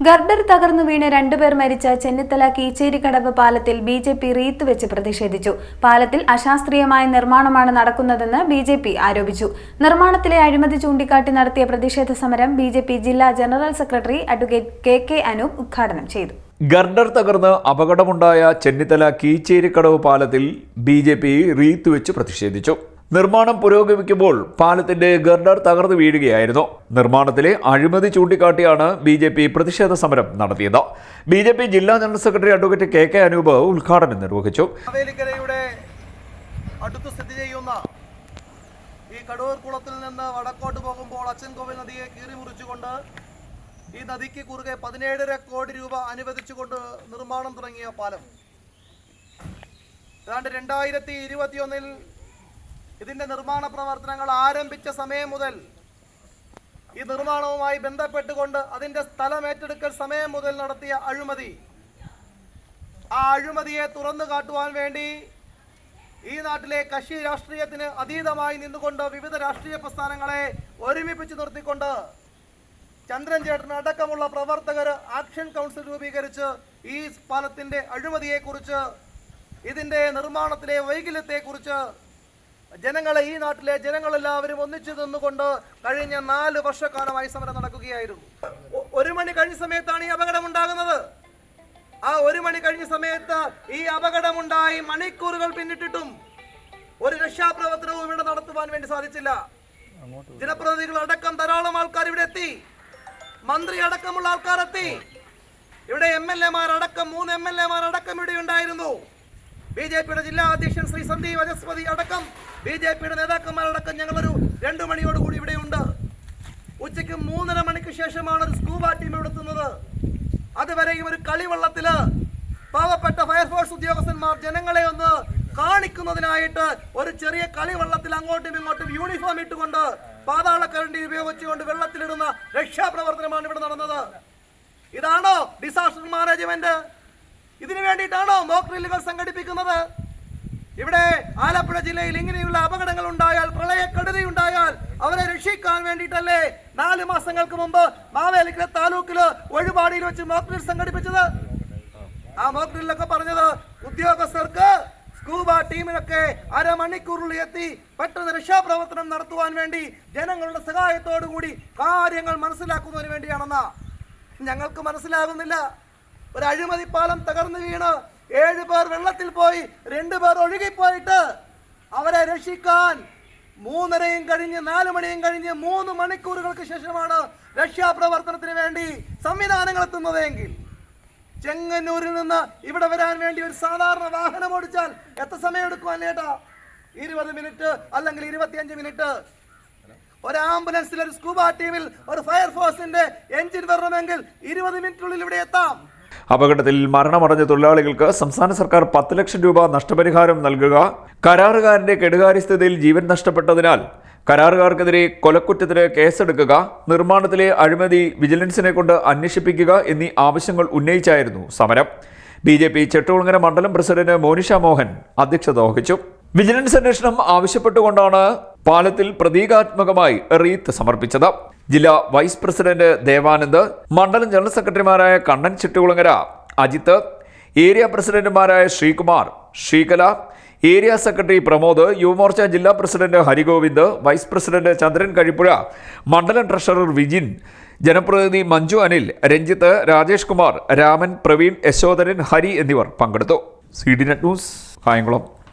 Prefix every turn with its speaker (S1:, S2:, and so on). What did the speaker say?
S1: Girder തകർന്നു വീണ് രണ്ടുപേർ മരിച്ച ചെന്നിത്തല കീച്ചേരിക്കടവ് പാലത്തിൽ ബി ജെ പി റീത്ത് വെച്ച് പ്രതിഷേധിച്ചു. പാലത്തിൽ അശാസ്ത്രീയമായ നിർമ്മാണമാണ് നടക്കുന്നതെന്ന് ബി ജെ പി ആരോപിച്ചു. നിർമ്മാണത്തിലെ അഴിമതി ചൂണ്ടിക്കാട്ടി നടത്തിയ പ്രതിഷേധ സമരം ബി ജെ പി ജില്ലാ general secretary advocate K K Anoop ഉദ്ഘാടനം ചെയ്തു.
S2: ഗർഡർ തകർന്ന് അപകടമുണ്ടായ ചെന്നിത്തല കീച്ചേരിക്കടവ് പാലത്തിൽ ബി ജെ പി റീത്ത് വെച്ച് പ്രതിഷേധിച്ചു. നിർമ്മാണം പുരോഗമിക്കുമ്പോൾ പാലത്തിന്റെ ഗർഡർ തകർന്നു വീഴുകയായിരുന്നു. നിർമ്മാണത്തിലെ അഴിമതി ചൂണ്ടിക്കാട്ടിയാണ് ബി ജെ പി പ്രതിഷേധ സമരം നടത്തിയത്. ബി ജെ പി ജില്ലാ general secretary advocate K K Anoop ഉദ്ഘാടനം നിർവഹിച്ചു.
S3: അടുത്ത് സ്ഥിതി ചെയ്യുന്ന ഈ കടൂർ കുളത്തിൽ നിന്ന് വടക്കോട്ട് പോകുമ്പോൾ അച്ഛൻകോവിൽ നദിയെ കീറി മുറിച്ചുകൊണ്ട് ഈ നദിക്ക് കുറുകെ പതിനേഴര കോടി രൂപ അനുവദിച്ചുകൊണ്ട് നിർമ്മാണം തുടങ്ങിയ പാലം. ഏതാണ്ട് രണ്ടായിരത്തി ഇരുപത്തിയൊന്നിൽ ഇതിന്റെ നിർമ്മാണ പ്രവർത്തനങ്ങൾ ആരംഭിച്ച സമയം മുതൽ ഈ നിർമ്മാണവുമായി ബന്ധപ്പെട്ടുകൊണ്ട് അതിന്റെ സ്ഥലം ഏറ്റെടുക്കൽ സമയം മുതൽ നടത്തിയ അഴിമതി. ആ അഴിമതിയെ തുറന്നു കാട്ടുവാൻ വേണ്ടി ഈ നാട്ടിലെ കക്ഷി രാഷ്ട്രീയത്തിന് അതീതമായി നിന്നുകൊണ്ട് വിവിധ രാഷ്ട്രീയ പ്രസ്ഥാനങ്ങളെ ഒരുമിപ്പിച്ച് നിർത്തിക്കൊണ്ട് ചന്ദ്രൻ ചേട്ടൻ അടക്കമുള്ള പ്രവർത്തകർ ആക്ഷൻ കൗൺസിൽ രൂപീകരിച്ച് ഈ പാലത്തിന്റെ അഴിമതിയെക്കുറിച്ച് ഇതിന്റെ നിർമ്മാണത്തിലെ വൈകല്യത്തെക്കുറിച്ച് ജനങ്ങളെ ഈ നാട്ടിലെ ജനങ്ങളെല്ലാവരും ഒന്നിച്ചു നിന്നുകൊണ്ട് കഴിഞ്ഞ നാല് വർഷക്കാലമായി സമരം നടക്കുകയായിരുന്നു. ഒരു മണി കഴിഞ്ഞ സമയത്താണ് ഈ അപകടം ഉണ്ടാകുന്നത് ആ ഒരു മണി കഴിഞ്ഞ സമയത്ത് ഈ അപകടമുണ്ടായി മണിക്കൂറുകൾ പിന്നിട്ടിട്ടും ഒരു രക്ഷാപ്രവർത്തനവും ഇവിടെ നടത്തുവാൻ വേണ്ടി സാധിച്ചില്ല. ജനപ്രതിനിധികൾ അടക്കം ധാരാളം ആൾക്കാർ ഇവിടെ എത്തി. മന്ത്രി അടക്കമുള്ള ആൾക്കാർ എത്തി. ഇവിടെ എം എൽ എമാർ അടക്കം മൂന്ന് എം എൽ എമാർ അടക്കം ഇവിടെ ഉണ്ടായിരുന്നു. ബി ജെ പിയുടെ ജില്ലാ അധ്യക്ഷൻ ശ്രീ സന്ദീപ് വനസ്പതി അടക്കം ബി ജെ പിയുടെ നേതാക്കന്മാരടക്കം ഞങ്ങളൊരു രണ്ടു മണിയോടുകൂടി ഇവിടെയുണ്ട്. ഉച്ചയ്ക്ക് മൂന്നര മണിക്ക് ശേഷമാണ് ഒരു സ്കൂബ ടീം എത്തുന്നത്. അതുവരെയും ഒരു കളിവള്ളത്തിൽ പാവപ്പെട്ട ഫയർഫോഴ്സ് ഉദ്യോഗസ്ഥന്മാർ ജനങ്ങളെ ഒന്ന് കാണിക്കുന്നതിനായിട്ട് ഒരു ചെറിയ കളിവള്ളത്തിൽ അങ്ങോട്ടും ഇങ്ങോട്ടും യൂണിഫോം ഇട്ടുകൊണ്ട് പാതാളക്കരണ്ടി ഉപയോഗിച്ചുകൊണ്ട് വെള്ളത്തിലിടുന്ന രക്ഷാപ്രവർത്തനമാണ് ഇവിടെ നടന്നത്. ഇതാണോ ഡിസാസ്റ്റർ മാനേജ്മെന്റ് ഇതിനു വേണ്ടിയിട്ടാണോ മോക്ക് ഡ്രില്ലുകൾ സംഘടിപ്പിക്കുന്നത്? ഇവിടെ ആലപ്പുഴ ജില്ലയിൽ ഇങ്ങനെയുള്ള അപകടങ്ങൾ ഉണ്ടായാൽ പ്രളയക്കെടുതി ഉണ്ടായാൽ അവരെ രക്ഷിക്കാൻ വേണ്ടിയിട്ടല്ലേ നാല് മാസങ്ങൾക്ക് മുമ്പ് മാവേലിക്കര താലൂക്കിൽ ഒഴിപാടിയിൽ വെച്ച് മോക്ക് ഡ്രിൽ സംഘടിപ്പിച്ചത്? ആ മോക്ക് ഡ്രില്ലൊക്കെ പറഞ്ഞത് ഉദ്യോഗസ്ഥർക്ക് സ്കൂബ ടീമിനൊക്കെ അരമണിക്കൂറിൽ എത്തി പെട്ടെന്ന് രക്ഷാപ്രവർത്തനം നടത്തുവാൻ വേണ്ടി ജനങ്ങളുടെ സഹായത്തോടു കൂടി കാര്യങ്ങൾ മനസ്സിലാക്കുന്നതിന് വേണ്ടിയാണെന്നാ. ഞങ്ങൾക്ക് മനസ്സിലാകുന്നില്ല. ഒരു അഴിമതി പാലം തകർന്നു വീണ് ഏഴ് പേർ വെള്ളത്തിൽ പോയി രണ്ടു പേർ ഒഴുകിപ്പോയിട്ട് അവരെ രക്ഷിക്കാൻ മൂന്നരയും കഴിഞ്ഞ് നാല് മണിയും കഴിഞ്ഞ് മൂന്ന് മണിക്കൂറുകൾക്ക് ശേഷമാണ് രക്ഷാപ്രവർത്തനത്തിന് വേണ്ടി സംവിധാനങ്ങൾ എത്തുന്നതെങ്കിൽ ചെങ്ങന്നൂരിൽ നിന്ന് ഇവിടെ വരാൻ വേണ്ടി ഒരു സാധാരണ വാഹനം ഓടിച്ചാൽ എത്ര സമയം എടുക്കുവാൻ ഏട്ടാ? ഇരുപത് മിനിറ്റ് അല്ലെങ്കിൽ ഇരുപത്തിയഞ്ച് മിനിറ്റ്. ഒരു ആംബുലൻസിൽ ഒരു സ്കൂബ ടീമിൽ ഒരു ഫയർഫോഴ്സിന്റെ എഞ്ചിൻ വരണമെങ്കിൽ ഇരുപത് മിനിറ്റിനുള്ളിൽ ഇവിടെ എത്താം.
S2: അപകടത്തിൽ മരണമടഞ്ഞ തൊഴിലാളികൾക്ക് സംസ്ഥാന സർക്കാർ പത്ത് ലക്ഷം രൂപ നഷ്ടപരിഹാരം നൽകുക. കരാറുകാരന്റെ കെടുകാര്യസ്ഥതയിൽ ജീവൻ നഷ്ടപ്പെട്ടതിനാൽ കരാറുകാർക്കെതിരെ കൊലക്കുറ്റത്തിന് കേസെടുക്കുക നിർമ്മാണത്തിലെ അഴിമതി വിജിലൻസിനെ കൊണ്ട് അന്വേഷിപ്പിക്കുക എന്നീ ആവശ്യങ്ങൾ ഉന്നയിച്ചായിരുന്നു സമരം. ബി ജെ പി ചെട്ടുകുളങ്ങര മണ്ഡലം പ്രസിഡന്റ് മോനിഷ മോഹൻ അധ്യക്ഷത വഹിച്ചു. വിജിലൻസ് അന്വേഷണം ആവശ്യപ്പെട്ടുകൊണ്ടാണ് പാലത്തിൽ പ്രതീകാത്മകമായി റീത്ത് സമർപ്പിച്ചത്. ജില്ലാ വൈസ് പ്രസിഡന്റ് ദേവാനന്ദ് മണ്ഡലം ജനറൽ സെക്രട്ടറിമാരായ കണ്ണൻ ചിട്ടുകുളങ്ങര അജിത്ത് ഏരിയ പ്രസിഡന്റുമാരായ ശ്രീകുമാർ ശ്രീകല ഏരിയ സെക്രട്ടറി പ്രമോദ് യുവമോർച്ച ജില്ലാ president Harigovind vice president Chandran Kazhippuzha മണ്ഡലം ട്രഷറർ വിജിൻ ജനപ്രതിനിധി മഞ്ജു അനിൽ രഞ്ജിത്ത് രാജേഷ് കുമാർ രാമൻ പ്രവീൺ യശോധരൻ ഹരി എന്നിവർ പങ്കെടുത്തു. C D net news Kayamkulam.